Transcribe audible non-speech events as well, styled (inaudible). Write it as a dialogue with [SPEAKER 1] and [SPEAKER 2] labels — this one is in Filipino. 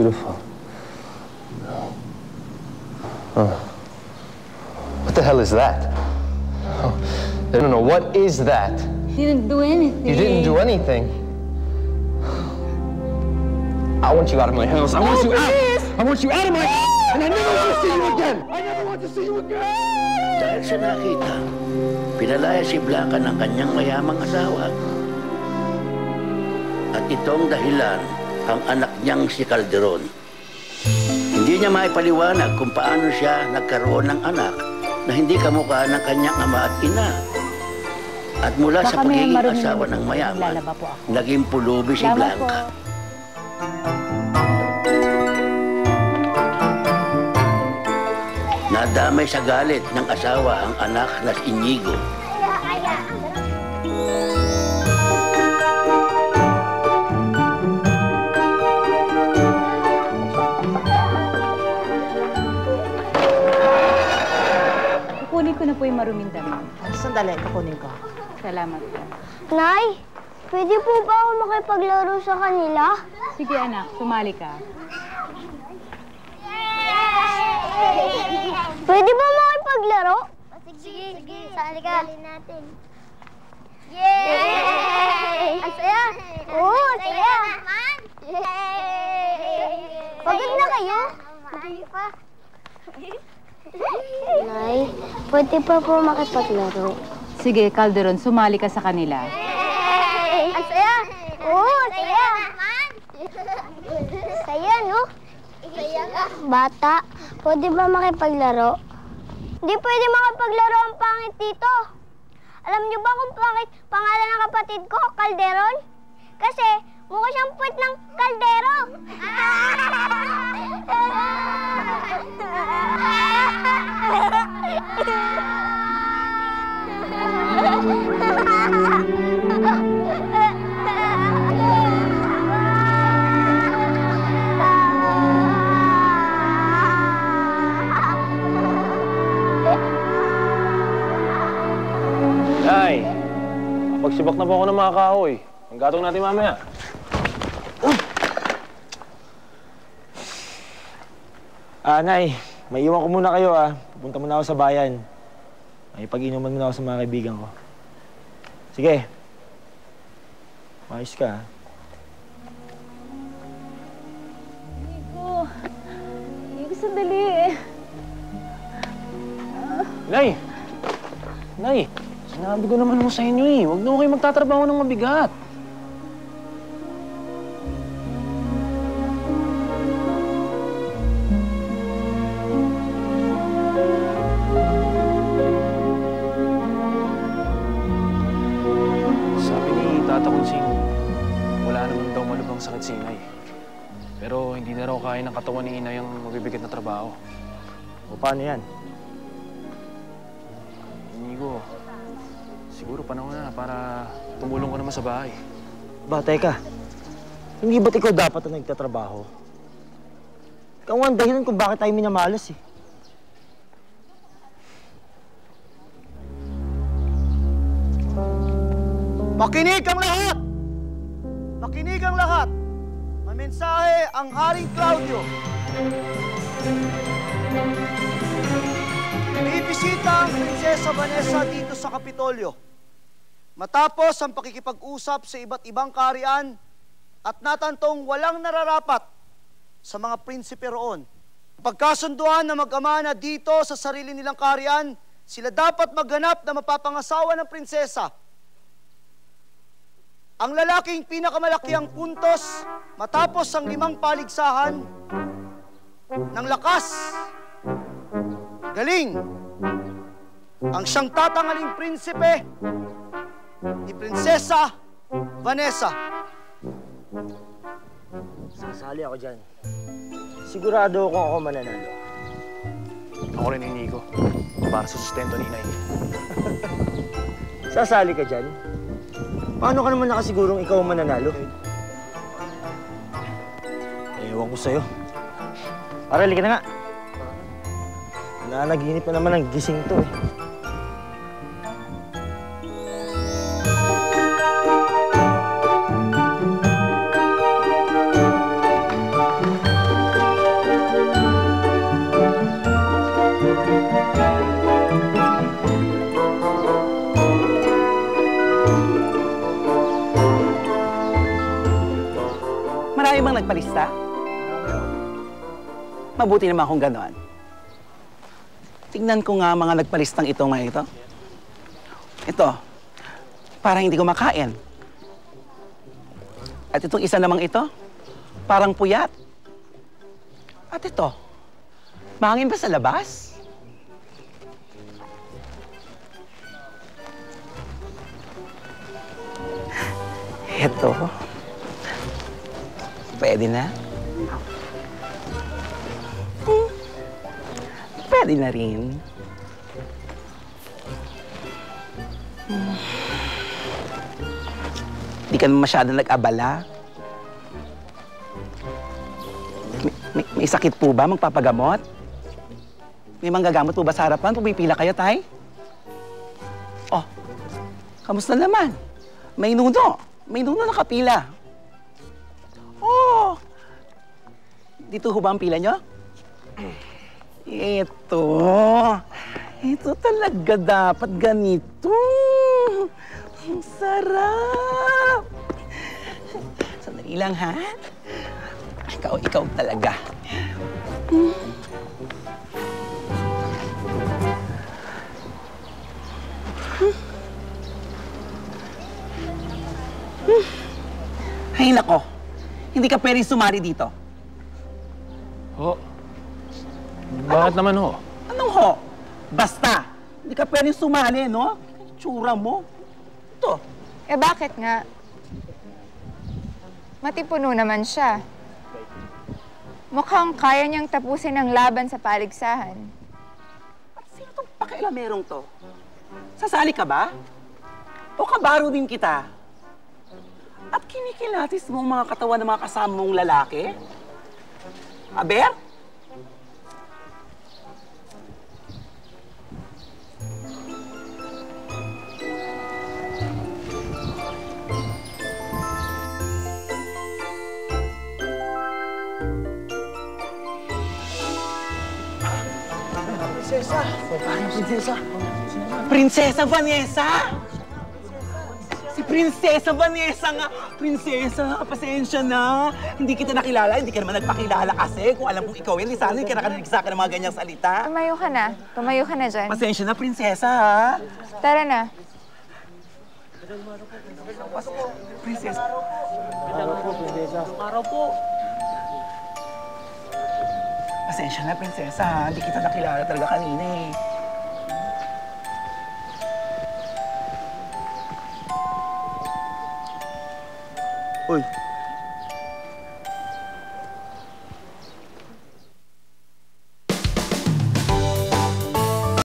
[SPEAKER 1] beautiful. Oh. What the hell is that? Oh, no, no, no. What is that?
[SPEAKER 2] Didn't do anything.
[SPEAKER 1] You didn't do anything. I want you out of my house. I want you out. I want you out of my house. And I never want to see you again. I never want to see you again.
[SPEAKER 3] Dahil sa nakita, pinalaya si Blanca ng kanyang mayamang asawa. At itong dahilan ang anak niyang si Calderon. Hindi niya maipaliwanag kung paano siya nagkaroon ng anak na hindi kamukha ng kanyang ama at ina. At mula sa
[SPEAKER 2] Baka may
[SPEAKER 3] pagiging asawa ng mayaman, naging pulubi si Blanca.
[SPEAKER 2] po.
[SPEAKER 3] Nadamay sa galit ng asawa ang anak na si Inigo.
[SPEAKER 2] Ko na po yung maruming damit.
[SPEAKER 4] Sandali, kukunin ko.
[SPEAKER 2] Salamat po.
[SPEAKER 5] Nay, pwede po ba ako makipaglaro sa kanila?
[SPEAKER 2] Sige anak, sumali ka.
[SPEAKER 5] Pwede ba makipaglaro? Sige, sige. Sali ka. natin. Yay! Ang saya! Oo, ang saya! Yay! Pagod na kayo? Hindi pa. Nay, pwede pa po makipaglaro?
[SPEAKER 2] Sige, Calderon, sumali ka sa kanila.
[SPEAKER 5] Ang saya! Oo, ang saya! Saya, no? Bata, pwede ba makipaglaro? Hindi pwede makipaglaro ang pangit dito. Alam niyo ba kung bakit pangalan ng kapatid ko, Calderon? Kasi mukha siyang puwet ng kaldero.
[SPEAKER 1] Nay, pagsibak na po ako ng mga kahoy. Ang gatong natin mamaya.
[SPEAKER 6] Ah, Nay, may iwan ko muna kayo ah. Pupunta muna ako sa bayan. May pag-inuman muna ako sa mga kaibigan ko. Sige. Maayos ka ah.
[SPEAKER 2] Nico, Nico, sandali eh.
[SPEAKER 1] Nay! Nay! Sinabi ko naman mo sa inyo eh. Huwag na kayo magtatrabaho ng mabigat. Ng katawan ni Inay ang mabibigat na trabaho.
[SPEAKER 6] O paano yan?
[SPEAKER 1] Inigo, siguro panahon na para tumulong ka naman sa bahay.
[SPEAKER 6] Ba, teka. Hindi ba't ikaw dapat ang nagtatrabaho? Ikaw nga ang dahilan kung bakit tayo minamalas eh.
[SPEAKER 7] Makinig ang lahat! Makinig ang lahat! Mensahe ang Haring Claudio. Bibisita ang Prinsesa Vanessa dito sa Kapitolyo. Matapos ang pakikipag-usap sa iba't ibang karian at natantong walang nararapat sa mga prinsipe roon. Pagkasunduan na mag-ama na dito sa sarili nilang karian, sila dapat maghanap na mapapangasawa ng prinsesa ang lalaking pinakamalaki ang puntos matapos ang limang paligsahan ng lakas, galing, ang siyang tatangaling prinsipe ni Prinsesa Vanessa.
[SPEAKER 6] Sasali ako dyan. Sigurado kung ako mananalo.
[SPEAKER 1] Ako rin Inigo, para sa sustento ni Inay. (laughs)
[SPEAKER 6] Sasali ka dyan? Paano ka naman nakasigurong ikaw ang mananalo? Ewan ko sa'yo. Para, ka na nga. Nananaginip na naman ang gising to eh.
[SPEAKER 4] Mabuti naman kung gano'n. Tingnan ko nga mga nagpalistang ito nga ito. Ito, parang hindi ko makain. At itong isa namang ito, parang puyat. At ito, mahangin ba sa labas? Ito, pwede na. Pwede na rin. Hmm. Di ka naman masyadong nag-abala. May, may, may sakit po ba? Magpapagamot? May manggagamot po ba sa harapan? Pumipila kayo, tay? Oh, kamusta naman? May nuno. May nuno nakapila. Oh, dito ho ba ang pila nyo? Ito. Ito talaga dapat ganito. Ang sarap. Sandali lang, ha? Ikaw, ikaw talaga. Ay, nako. Hindi ka pwedeng sumari dito.
[SPEAKER 1] Ho? Bakit naman ho?
[SPEAKER 4] Anong ho? Basta, hindi ka pwedeng sumali, no? Tsura mo. Ito.
[SPEAKER 8] Eh bakit nga? Matipuno naman siya. Mukhang kaya niyang tapusin ang laban sa paligsahan.
[SPEAKER 4] At sino itong pakialamerong to? Sasali ka ba? O kabaro din kita? At kinikilatis mo ang mga katawan ng mga kasama mong lalaki? Aber?
[SPEAKER 7] Prinsesa! Prinsesa!
[SPEAKER 4] Prinsesa Vanessa! Si Prinsesa Vanessa nga! Prinsesa, pasensya na. Hindi kita nakilala, hindi ka naman nagpakilala kasi. Kung alam kong ikaw yun, sana hindi ka nakarinig sa akin ng mga ganyang salita.
[SPEAKER 8] Tumayo ka na. Tumayo ka na dyan.
[SPEAKER 4] Pasensya na, Prinsesa, ha?
[SPEAKER 8] Tara na.
[SPEAKER 4] Prinsesa. Pasensya na, Prinsesa, ha? Hindi kita nakilala talaga kanina, eh.
[SPEAKER 7] Uy,